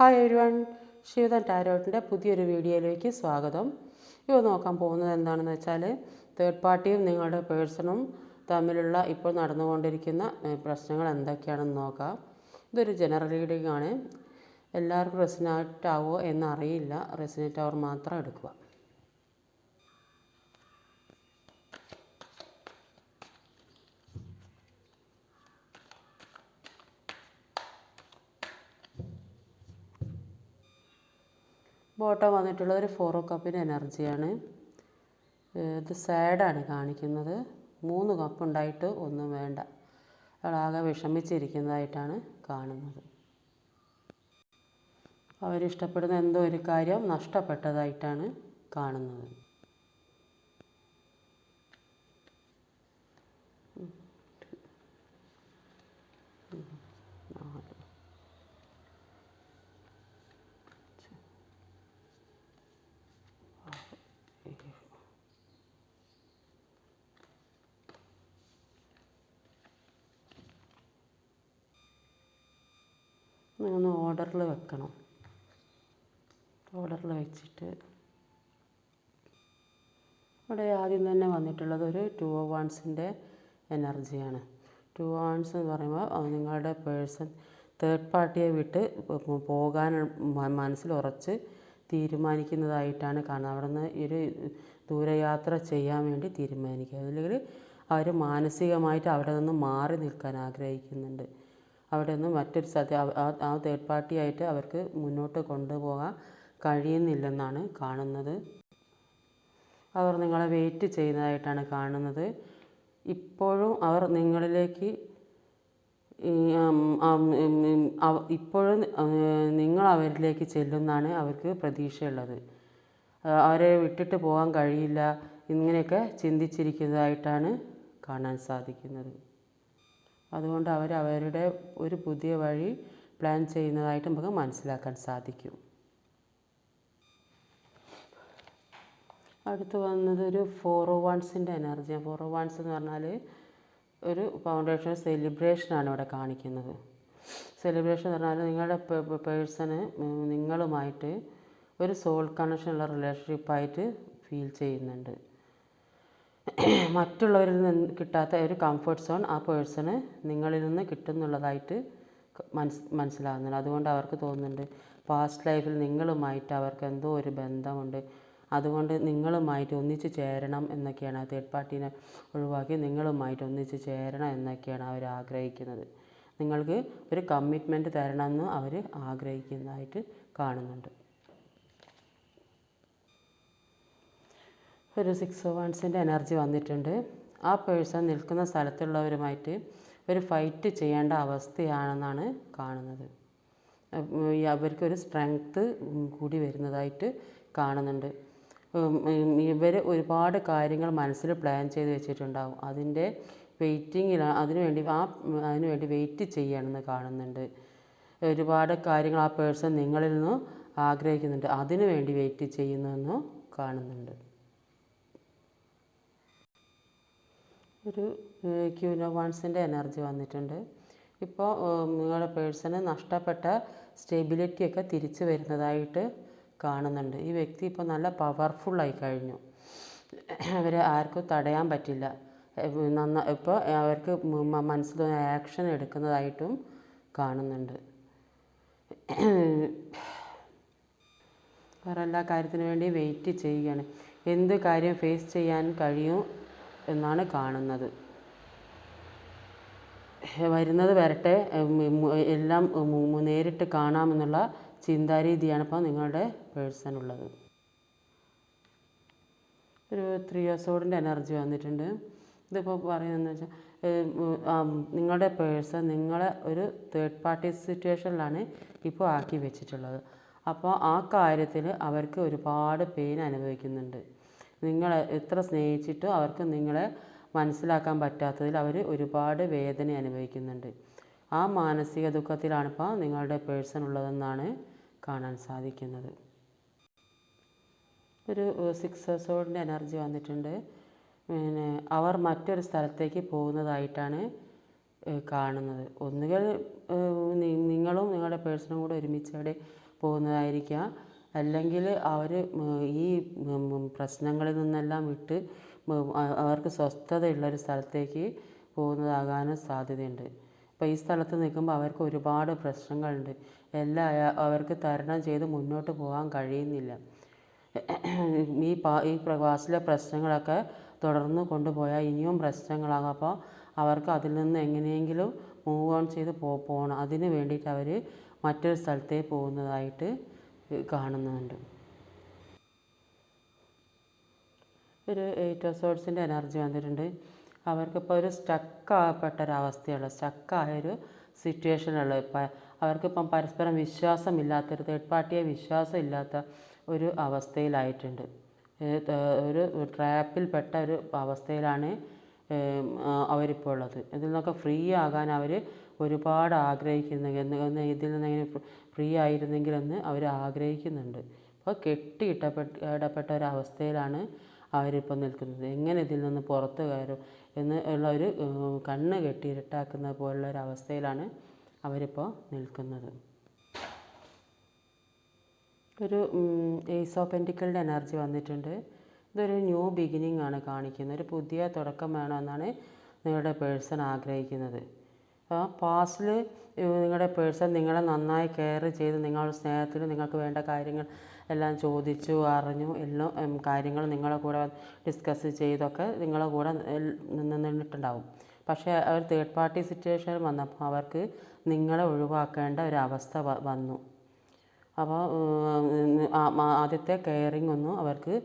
Hi everyone Shivadan ടാരോട്ടിന്റെ പുതിയൊരു വീഡിയോയിലേക്ക് സ്വാഗതം. ഇവ നോക്കാൻ പോകുന്നത് എന്താണെന്ന് വെച്ചാൽ തേർഡ് പാർട്ടിയും നിങ്ങളുടെ പേഴ്സണും തമ്മിലുള്ള ഇപ്പോൾ നടന്നുകൊണ്ടിരിക്കുന്ന പ്രശ്നങ്ങൾ എന്തൊക്കെയാണെന്ന് നോക്കാം. ഇതൊരു ജനറൽ റീഡിംഗ് ആണ്. എല്ലാവർക്കും റെസിനേറ്റ് ആവുമോ എന്നറിയില്ല. റെസിനേറ്റ് അവർ മാത്രം എടുക്കുക. ബോട്ടം വന്നിട്ടുള്ളത് ഒരു ഫോർ ഒ കപ്പിന്റെ എനർജിയാണ് ഇത് സാഡാണ് കാണിക്കുന്നത്. മൂന്ന് കപ്പ് ഉണ്ടായിട്ട് ഒന്നും വേണ്ട. അയാളാകെ വിഷമിച്ചിരിക്കുന്നതായിട്ടാണ് കാണുന്നത്. അവരിഷ്ടപ്പെടുന്ന എന്തോ ഒരു കാര്യം നഷ്ടപ്പെട്ടതായിട്ടാണ് കാണുന്നത്. ഒന്ന് ഓർഡറിൽ വെക്കണം. ഓർഡറിൽ വെച്ചിട്ട് ഇവിടെ ആദ്യം തന്നെ വന്നിട്ടുള്ളത് ഒരു ടു ഓ വൺസിന്റെ എനർജിയാണ് ടു വൺസ് എന്ന് പറയുമ്പോൾ നിങ്ങളുടെ പേഴ്സൺ തേർഡ് പാർട്ടിയെ വിട്ട് പോകാൻ മനസ്സിൽ ഉറച്ച് തീരുമാനിക്കുന്നതായിട്ടാണ് കാണുന്നത്. അവിടെ നിന്ന് ഒരു ദൂരയാത്ര ചെയ്യാൻ വേണ്ടി തീരുമാനിക്കുക. അല്ലെങ്കിൽ അവർ മാനസികമായിട്ട് അവിടെ നിന്ന് മാറി നിൽക്കാൻ ആഗ്രഹിക്കുന്നുണ്ട്. അവിടെ നിന്ന് മറ്റൊരു സ്ഥലത്ത് ആ- തേർഡ് പാർട്ടി ആയിട്ട് അവർക്ക് മുന്നോട്ട് കൊണ്ടുപോകാൻ കഴിയുന്നില്ലെന്നാണ് കാണുന്നത്. അവർ നിങ്ങളെ വെയിറ്റ് ചെയ്യുന്നതായിട്ടാണ് കാണുന്നത്. ഇപ്പോഴും അവർ നിങ്ങളിലേക്ക് ഇപ്പോഴും നിങ്ങൾ അവരിലേക്ക് ചെല്ലുന്നാണ് അവർക്ക് പ്രതീക്ഷയുള്ളത്. അവരെ വിട്ടിട്ട് പോകാൻ കഴിയില്ല ഇങ്ങനെയൊക്കെ ചിന്തിച്ചിരിക്കുന്നതായിട്ടാണ് കാണാൻ സാധിക്കുന്നത്. അതുകൊണ്ട് അവർ അവരുടെ ഒരു പുതിയ വഴി പ്ലാൻ ചെയ്യുന്നതായിട്ട് നമുക്ക് മനസ്സിലാക്കാൻ സാധിക്കും. അടുത്ത് വന്നത് ഒരു ഫോർ വൺസിന്റെ എനർജി ഫോർ വൺസ് എന്ന് പറഞ്ഞാൽ ഒരു ഫൗണ്ടേഷൻ സെലിബ്രേഷനാണ് ഇവിടെ കാണിക്കുന്നത്. സെലിബ്രേഷൻ എന്ന് പറഞ്ഞാൽ നിങ്ങളുടെ പേഴ്സണ് നിങ്ങളുമായിട്ട് ഒരു സോൾ കണക്ഷനുള്ള റിലേഷൻഷിപ്പായിട്ട് ഫീൽ ചെയ്യുന്നുണ്ട്. മറ്റുള്ളവരിൽ നിന്ന് കിട്ടാത്ത ഒരു കംഫർട്ട് സോൺ ആ പേഴ്സണ് നിങ്ങളിൽ നിന്ന് കിട്ടുന്നുള്ളതായിട്ട് മനസ് മനസ്സിലാകുന്നുണ്ട്. അതുകൊണ്ട് അവർക്ക് തോന്നുന്നുണ്ട് പാസ്റ്റ് ലൈഫിൽ നിങ്ങളുമായിട്ട് അവർക്ക് എന്തോ ഒരു ബന്ധമുണ്ട്. അതുകൊണ്ട് നിങ്ങളുമായിട്ട് ഒന്നിച്ച് ചേരണം എന്നൊക്കെയാണ് ആ തേർഡ് പാർട്ടീനെ ഒഴിവാക്കി നിങ്ങളുമായിട്ട് ഒന്നിച്ച് ചേരണം എന്നൊക്കെയാണ് അവർ ആഗ്രഹിക്കുന്നത്. നിങ്ങൾക്ക് ഒരു കമ്മിറ്റ്മെന്റ് തരണമെന്ന് അവർ ആഗ്രഹിക്കുന്നതായിട്ട് കാണുന്നുണ്ട്. ഒരു സിക്സ് വൺസിന്റെ എനർജി വന്നിട്ടുണ്ട്. ആ പേഴ്സൺ നിൽക്കുന്ന സ്ഥലത്തുള്ളവരുമായിട്ട് ഒരു ഫൈറ്റ് ചെയ്യേണ്ട അവസ്ഥയാണെന്നാണ് കാണുന്നത്. അവർക്കൊരു സ്ട്രെങ്ത്ത് കൂടി വരുന്നതായിട്ട് കാണുന്നുണ്ട്. ഇവർ ഒരുപാട് കാര്യങ്ങൾ മനസ്സിൽ പ്ലാൻ ചെയ്ത് വെച്ചിട്ടുണ്ടാവും. അതിന്റെ വെയിറ്റിങ്ങിലാണ് അതിനുവേണ്ടി ആ അതിനുവേണ്ടി വെയിറ്റ് ചെയ്യണമെന്ന് കാണുന്നുണ്ട്. ഒരുപാട് കാര്യങ്ങൾ ആ പേഴ്സൺ നിങ്ങളിൽ നിന്നും ആഗ്രഹിക്കുന്നുണ്ട്. അതിനുവേണ്ടി വെയിറ്റ് ചെയ്യുന്നതെന്നും കാണുന്നുണ്ട്. ഒരു ക്യൂനോ വൺസിന്റെ എനർജി വന്നിട്ടുണ്ട്. ഇപ്പോൾ നിങ്ങളുടെ പേഴ്സണ് നഷ്ടപ്പെട്ട സ്റ്റെബിലിറ്റി ഒക്കെ തിരിച്ചു വരുന്നതായിട്ട് കാണുന്നുണ്ട്. ഈ വ്യക്തി ഇപ്പോൾ നല്ല പവർഫുള്ളായി കഴിഞ്ഞു. അവരെ ആർക്കും തടയാൻ പറ്റില്ല. നന്ന ഇപ്പോൾ അവർക്ക് മനസ്സിൽ ആക്ഷൻ എടുക്കുന്നതായിട്ടും കാണുന്നുണ്ട്. വേറെ എല്ലാ കാര്യത്തിനു വേണ്ടി വെയിറ്റ് ചെയ്യുകയാണ്. എന്ത് കാര്യം ഫേസ് ചെയ്യാൻ കഴിയും എന്നാണ് കാണുന്നത്. വരുന്നത് വരട്ടെ. എല്ലാം നേരിട്ട് കാണാമെന്നുള്ള ചിന്താരീതിയാണ് ഇപ്പോൾ നിങ്ങളുടെ പേഴ്സൺ ഉള്ളത്. ഒരു ത്രീ ഇയേഴ്സോടിന്റെ എനർജി വന്നിട്ടുണ്ട്. ഇതിപ്പോൾ പറയുന്നതെന്ന് വെച്ചാൽ നിങ്ങളുടെ പേഴ്സൺ നിങ്ങളെ ഒരു തേർഡ് പാർട്ടി സിറ്റുവേഷനിലാണ് ഇപ്പോൾ ആക്കി വെച്ചിട്ടുള്ളത്. അപ്പോൾ ആ കാര്യത്തിൽ അവർക്ക് ഒരുപാട് പെയിൻ അനുഭവിക്കുന്നുണ്ട്. നിങ്ങളെ എത്ര സ്നേഹിച്ചിട്ടും അവർക്ക് നിങ്ങളെ മനസ്സിലാക്കാൻ പറ്റാത്തതിൽ അവർ ഒരുപാട് വേദന അനുഭവിക്കുന്നുണ്ട്. ആ മാനസിക ദുഃഖത്തിലാണ് ഇപ്പോൾ നിങ്ങളുടെ പേഴ്സൺ ഉള്ളതെന്നാണ് കാണാൻ സാധിക്കുന്നത്. ഒരു സിക്സ് സോഡിന്റെ എനർജി വന്നിട്ടുണ്ട്. പിന്നെ അവർ മറ്റൊരു സ്ഥലത്തേക്ക് പോകുന്നതായിട്ടാണ് കാണുന്നത്. ഒന്നുകിൽ നിങ്ങളും നിങ്ങളുടെ പേഴ്സണും കൂടെ ഒരുമിച്ച് അവിടെ പോകുന്നതായിരിക്കാം. അല്ലെങ്കിൽ അവർ ഈ പ്രശ്നങ്ങളിൽ നിന്നെല്ലാം വിട്ട് അവർക്ക് സ്വസ്ഥതയുള്ളൊരു സ്ഥലത്തേക്ക് പോകുന്നതാകാനും സാധ്യതയുണ്ട്. ഇപ്പോൾ ഈ സ്ഥലത്ത് നിൽക്കുമ്പോൾ അവർക്ക് ഒരുപാട് പ്രശ്നങ്ങളുണ്ട്. എല്ലാം അവർക്ക് തരണം ചെയ്ത് മുന്നോട്ട് പോകാൻ കഴിയുന്നില്ല. ഈ പാ ഈ പ്രവാസിലെ പ്രശ്നങ്ങളൊക്കെ തുടർന്ന് കൊണ്ടുപോയാൽ ഇനിയും പ്രശ്നങ്ങളാകും. അപ്പോൾ അവർക്ക് അതിൽ നിന്ന് എങ്ങനെയെങ്കിലും മൂവ് ഓൺ ചെയ്ത് പോ പോകണം അതിന് വേണ്ടിയിട്ട് അവർ മറ്റൊരു സ്ഥലത്തേക്ക് പോകുന്നതായിട്ട് കാണുന്നുണ്ട്. ഒരു എയ്റ്റ് ഓഫ് സോഴ്സിന്റെ എനർജി വന്നിട്ടുണ്ട്. അവർക്കിപ്പോൾ ഒരു സ്റ്റക്കാകപ്പെട്ട ഒരവസ്ഥയുള്ള സ്റ്റക്കായൊരു സിറ്റുവേഷനുള്ള ഇപ്പം അവർക്കിപ്പം പരസ്പരം വിശ്വാസമില്ലാത്തൊരു തേർഡ് പാർട്ടിയെ വിശ്വാസമില്ലാത്ത ഒരു അവസ്ഥയിലായിട്ടുണ്ട്. ഒരു ട്രാപ്പിൽപ്പെട്ട ഒരു അവസ്ഥയിലാണ് അവരിപ്പോൾ ഉള്ളത്. ഇതിൽ നിന്നൊക്കെ ഫ്രീ ആകാൻ അവർ ഒരുപാട് ആഗ്രഹിക്കുന്നു ഇതിൽ നിന്ന് എങ്ങനെ ഫ്രീ ആയിരുന്നെങ്കിൽ എന്ന് അവർ ആഗ്രഹിക്കുന്നുണ്ട്. അപ്പോൾ കെട്ടി കെട്ടിയിട്ടപ്പെട്ട ഇടപെട്ട ഒരവസ്ഥയിലാണ് അവരിപ്പോൾ നിൽക്കുന്നത്. എങ്ങനെ ഇതിൽ നിന്ന് പുറത്ത് കയറും എന്ന് ഉള്ള ഒരു കണ്ണ് കെട്ടി ഇരുട്ടാക്കുന്ന പോലുള്ള ഒരു അവസ്ഥയിലാണ് അവരിപ്പോൾ നിൽക്കുന്നത്. ഒരു ഏസ് ഓഫ് എനർജി വന്നിട്ടുണ്ട്. ഇതൊരു ന്യൂ ബിഗിനിങ് ആണ് കാണിക്കുന്നത്. ഒരു പുതിയ തുടക്കം വേണമെന്നാണ് നിങ്ങളുടെ പേഴ്സൺ ആഗ്രഹിക്കുന്നത്. അപ്പോൾ പാസ്റ്റിൽ നിങ്ങളുടെ പേഴ്സൺ നിങ്ങളെ നന്നായി കെയർ ചെയ്ത് നിങ്ങളുടെ സ്നേഹത്തിൽ നിങ്ങൾക്ക് വേണ്ട കാര്യങ്ങൾ എല്ലാം ചോദിച്ചു അറിഞ്ഞു എല്ലാം കാര്യങ്ങൾ നിങ്ങളെ കൂടെ ഡിസ്കസ് ചെയ്തൊക്കെ നിങ്ങളെ കൂടെ നിന്നിട്ടുണ്ടാവും. പക്ഷേ അവർ തേർഡ് പാർട്ടി സിറ്റുവേഷൻ വന്നപ്പോൾ അവർക്ക് നിങ്ങളെ ഒഴിവാക്കേണ്ട ഒരു അവസ്ഥ വന്നു. അപ്പോൾ ആദ്യത്തെ കെയറിങ് ഒന്നും അവർക്ക്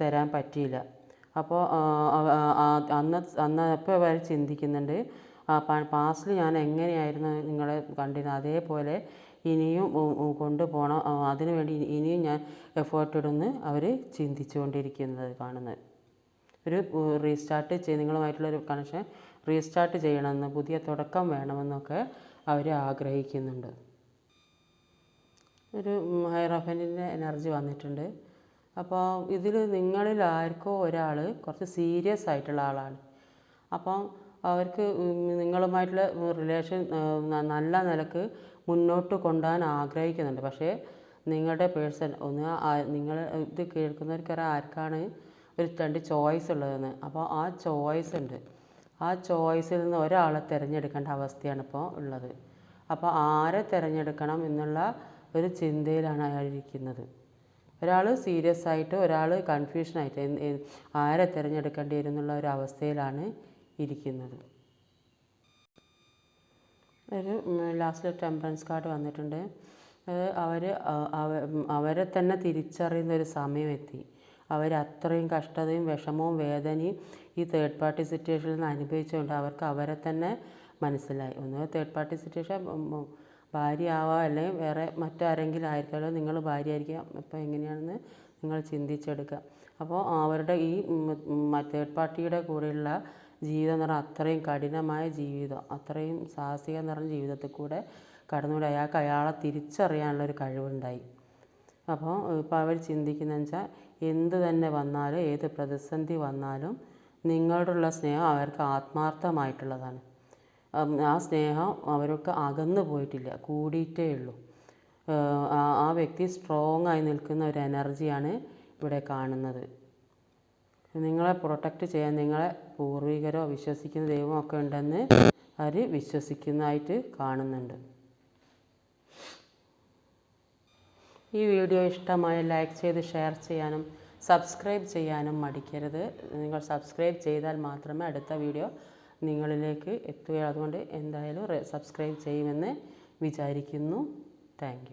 തരാൻ പറ്റിയില്ല. അപ്പോൾ അന്ന് അന്ന് അപ്പോൾ അവർ ചിന്തിക്കുന്നുണ്ട്? പാസ്റ്റിൽ ഞാൻ എങ്ങനെയായിരുന്നു നിങ്ങളെ കണ്ടിരുന്നത്? അതേപോലെ ഇനിയും കൊണ്ടുപോകണം. അതിനു വേണ്ടി ഇനിയും ഞാൻ എഫേർട്ട് ഇടുമെന്ന് അവർ ചിന്തിച്ചുകൊണ്ടിരിക്കുന്നത് കാണുന്നത്. ഒരു റീസ്റ്റാർട്ട് ചെയ്ത് നിങ്ങളുമായിട്ടുള്ള ഒരു കണക്ഷൻ റീസ്റ്റാർട്ട് ചെയ്യണമെന്ന് പുതിയ തുടക്കം വേണമെന്നൊക്കെ അവർ ആഗ്രഹിക്കുന്നുണ്ട്. ഒരു ഹൈറോഫന്റിന്റെ എനർജി വന്നിട്ടുണ്ട്. അപ്പോൾ ഇതിൽ നിങ്ങളിൽ ആർക്കോ ഒരാൾ കുറച്ച് സീരിയസ് ആയിട്ടുള്ള ആളാണ്. അപ്പം അവർക്ക് നിങ്ങളുമായിട്ടുള്ള റിലേഷൻ നല്ല നിലയ്ക്ക് മുന്നോട്ട് കൊണ്ടുപോകാൻ ആഗ്രഹിക്കുന്നുണ്ട്. പക്ഷേ നിങ്ങളുടെ പേഴ്സൺ ഒന്ന് നിങ്ങൾ ഇത് കേൾക്കുന്നവർക്ക് ആർക്കാണ് ഒരു രണ്ട് ചോയ്സ് ഉള്ളതെന്ന്. അപ്പോൾ ആ ചോയ്സ് ഉണ്ട്. ആ ചോയ്സിൽ നിന്ന് ഒരാളെ തിരഞ്ഞെടുക്കേണ്ട അവസ്ഥയാണ് ഇപ്പോൾ ഉള്ളത്. അപ്പോൾ ആരെ തിരഞ്ഞെടുക്കണം എന്നുള്ള ഒരു ചിന്തയിലാണ് അയാൾ ഇരിക്കുന്നത് ഒരാൾ സീരിയസ് ആയിട്ട് ഒരാൾ കൺഫ്യൂഷനായിട്ട് ആരെ തിരഞ്ഞെടുക്കേണ്ടി വരും എന്നുള്ള ഒരു അവസ്ഥയിലാണ് ഇരിക്കുന്നത്. ഒരു ലാസ്റ്റ് ടെമ്പറൻസ് കാർഡ് വന്നിട്ടുണ്ട്. അവർ അവരെ തന്നെ തിരിച്ചറിയുന്ന ഒരു സമയം എത്തി അവർ അത്രയും കഷ്ടതയും വിഷമവും വേദനയും ഈ തേർഡ് പാർട്ടി സിറ്റുവേഷനിൽ നിന്ന് അനുഭവിച്ചുകൊണ്ട് അവർക്ക് അവരെ തന്നെ മനസ്സിലായി. ഒന്ന് തേർഡ് പാർട്ടി സിറ്റുവേഷൻ ഭാര്യ ആവാം അല്ലെങ്കിൽ വേറെ മറ്റാരെങ്കിലും ആയിരിക്കാലോ നിങ്ങൾ ഭാര്യ ആയിരിക്കാം അപ്പോൾ എങ്ങനെയാണെന്ന് നിങ്ങൾ ചിന്തിച്ചെടുക്കുക. അപ്പോൾ അവരുടെ ഈ തേർഡ് പാർട്ടിയുടെ കൂടെയുള്ള ജീവിതം എന്ന് പറഞ്ഞാൽ അത്രയും കഠിനമായ ജീവിതം അത്രയും സാഹസികം നിറഞ്ഞ ജീവിതത്തിൽ കൂടെ കടന്നുകൂടി അയാൾക്ക് അയാളെ തിരിച്ചറിയാനുള്ള ഒരു കഴിവുണ്ടായി. അപ്പോൾ ഇപ്പോൾ അവർ ചിന്തിക്കുന്നതെന്ന് വെച്ചാൽ എന്ത് തന്നെ വന്നാലും ഏത് പ്രതിസന്ധി വന്നാലും നിങ്ങളോടുള്ള സ്നേഹം അവർക്ക് ആത്മാർത്ഥമായിട്ടുള്ളതാണ്. ആ സ്നേഹം അവർക്ക് അകന്നു പോയിട്ടില്ല കൂടിയിട്ടേ ഉള്ളൂ. ആ വ്യക്തി സ്ട്രോങ് ആയി നിൽക്കുന്ന ഒരു എനർജിയാണ് ഇവിടെ കാണുന്നത്. നിങ്ങളെ പ്രൊട്ടക്റ്റ് ചെയ്യാൻ നിങ്ങളെ പൂർവികരോ വിശ്വസിക്കുന്ന ദൈവമോ ഒക്കെ ഉണ്ടെന്ന് അവർ വിശ്വസിക്കുന്നതായിട്ട് കാണുന്നുണ്ട്. ഈ വീഡിയോ ഇഷ്ടമായ ലൈക്ക് ചെയ്ത് ഷെയർ ചെയ്യാനും സബ്സ്ക്രൈബ് ചെയ്യാനും മടിക്കരുത്. നിങ്ങൾ സബ്സ്ക്രൈബ് ചെയ്താൽ മാത്രമേ അടുത്ത വീഡിയോ നിങ്ങളിലേക്ക് എത്തുകയുള്ളൂ. അതുകൊണ്ട് എന്തായാലും സബ്സ്ക്രൈബ് ചെയ്യുമെന്ന് വിചാരിക്കുന്നു. താങ്ക്